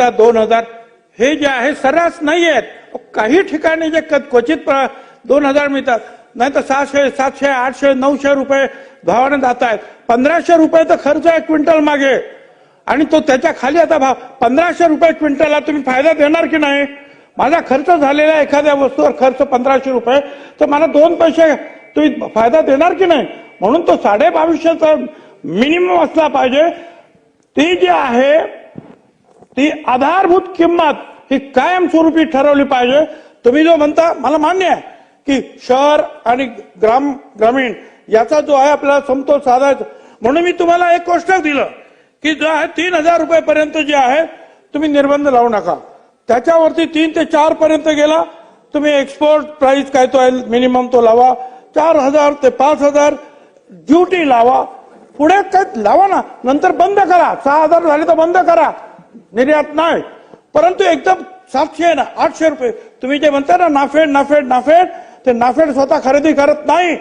दोन हजार हे जे आहे सर्रास नाही आहेत काही ठिकाणी जे क्वचित दोन हजार मिळतात. नाही तर सहाशे सातशे आठशे नऊशे रुपये भावाने जात आहेत. पंधराशे रुपये तर खर्च आहे क्विंटल मागे. आणि तो त्याच्याखाली आता भाव पंधराशे रुपये क्विंटलला तुम्ही फायदा देणार की नाही? माझा खर्च झालेला एखाद्या वस्तूवर खर्च पंधराशे रुपये. तर मला दोन पैसे तुम्ही फायदा देणार की नाही? म्हणून तो साडे बावीसशेचा मिनिमम असला पाहिजे. ती जी आहे ती आधारभूत किंमत ही कायमस्वरूपी ठरवली पाहिजे. तुम्ही जो म्हणता मला मान्य आहे की शहर आणि ग्राम ग्रामीण याचा जो आहे आपल्याला समतोल साधायचा. म्हणून मी तुम्हाला एक गोष्ट दिलं की जो आहे तीन हजार रुपयेपर्यंत जे आहे तुम्ही निर्बंध लावू नका. त्याच्यावरती तीन ते चार पर्यंत गेला तुम्ही एक्सपोर्ट प्राइस काय तो आहे मिनिमम तो लावा. चार हजार ते पाच हजार ड्युटी लावा. पुढे काय लावा ना नंतर बंद करा. सहा हजार झाले तर बंद करा. निर्यात नाही. परंतु एकदम सातशे ना आठशे रुपये तुम्ही जे म्हणता ना नाफेड नाफेड नाफेड ते नाफेड स्वतः खरेदी करत नाही.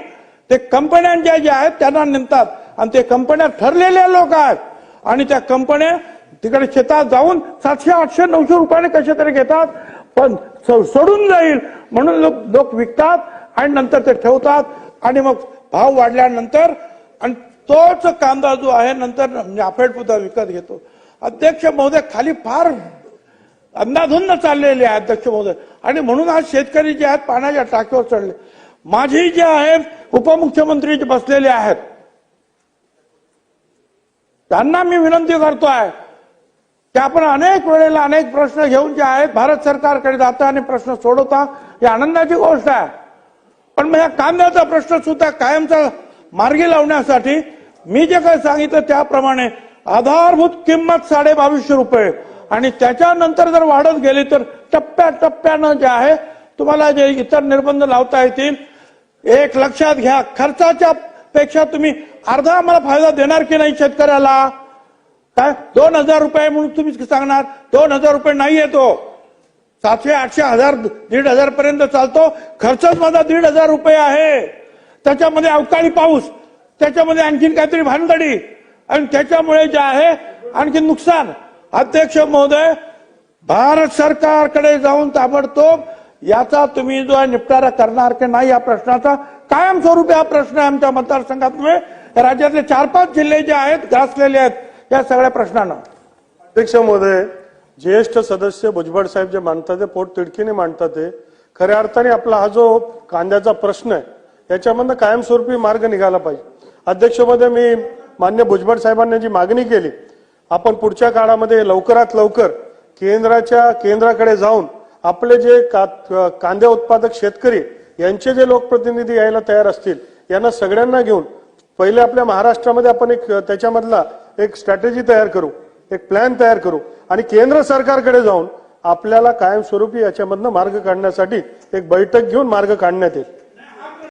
ते कंपन्यांच्या ज्या आहेत त्यांना नेमतात. आणि ते कंपन्या ठरलेल्या लोक आहेत. आणि त्या कंपन्या तिकडे शेतात जाऊन सातशे आठशे नऊशे रुपयाने कसे तरी घेतात पण सोडून जाईल. म्हणून लोक लोक विकतात आणि नंतर ते ठेवतात. आणि मग भाव वाढल्यानंतर आणि तोच कांदा जो आहे नंतर नाफेड सुद्धा विकत घेतो. अध्यक्ष महोदय खाली फार अंदाधुंद चाललेले आहे अध्यक्ष महोदय. आणि म्हणून आज शेतकरी जे आहेत पाण्याच्या टाकीवर चढले. माझी जे आहेत उपमुख्यमंत्री जे बसलेले आहेत. त्यांना मी विनंती करतो आहे की आपण अनेक वेळेला अनेक प्रश्न घेऊन जे आहेत भारत सरकारकडे जाता आणि प्रश्न सोडवता ही आनंदाची गोष्ट आहे. पण मग या कांद्याचा प्रश्न सुद्धा कायमचा मार्गी लावण्यासाठी मी जे काही सांगितलं त्याप्रमाणे आधारभूत किंमत साडे बावीसशे रुपये. आणि त्याच्यानंतर जर वाढत गेली तर टप्प्या टप्प्यानं जे आहे तुम्हाला जे इतर निर्बंध लावता येतील एक लक्षात घ्या खर्चाच्या पेक्षा तुम्ही अर्धा आम्हाला फायदा देणार की नाही शेतकऱ्याला? काय? दोन हजार रुपये म्हणून तुम्ही सांगणार दोन हजार रुपये नाही येतो सातशे आठशे हजार दीड हजार पर्यंत चालतो. खर्चच माझा दीड हजार रुपये आहे. त्याच्यामध्ये अवकाळी पाऊस त्याच्यामध्ये आणखीन काहीतरी भानगडी. आणि त्याच्यामुळे जे आहे आणखी नुकसान. अध्यक्ष महोदय भारत सरकारकडे जाऊन ताबडतोब याचा तुम्ही जो आहे निपटारा करणार की नाही या प्रश्नाचा कायमस्वरूपी हा प्रश्न आहे आमच्या मतदारसंघातमुळे राज्यातले चार पाच जिल्हे जे आहेत ग्रासलेले आहेत या सगळ्या प्रश्नांना. अध्यक्ष महोदय ज्येष्ठ सदस्य भुजबळ साहेब जे मांडतात ते पोट तिडकीने मांडतात ते खऱ्या अर्थाने आपला हा जो कांद्याचा प्रश्न आहे याच्यामधनं कायमस्वरूपी मार्ग निघाला पाहिजे. अध्यक्ष महोदय मी मान्य भुजबळ साहेबांनी जी मागणी केली आपण पुढच्या काळामध्ये लवकरात लवकर केंद्राच्या केंद्राकडे जाऊन आपले जे का- कांदे उत्पादक शेतकरी यांचे जे लोकप्रतिनिधी यायला तयार असतील यांना सगळ्यांना घेऊन पहिले आपल्या महाराष्ट्रामध्ये आपण एक त्याच्यामधला एक स्ट्रॅटेजी तयार करू एक प्लॅन तयार करू आणि केंद्र सरकारकडे जाऊन आपल्याला कायमस्वरूपी याच्यामधनं मार्ग काढण्यासाठी एक बैठक घेऊन मार्ग काढण्यात येईल.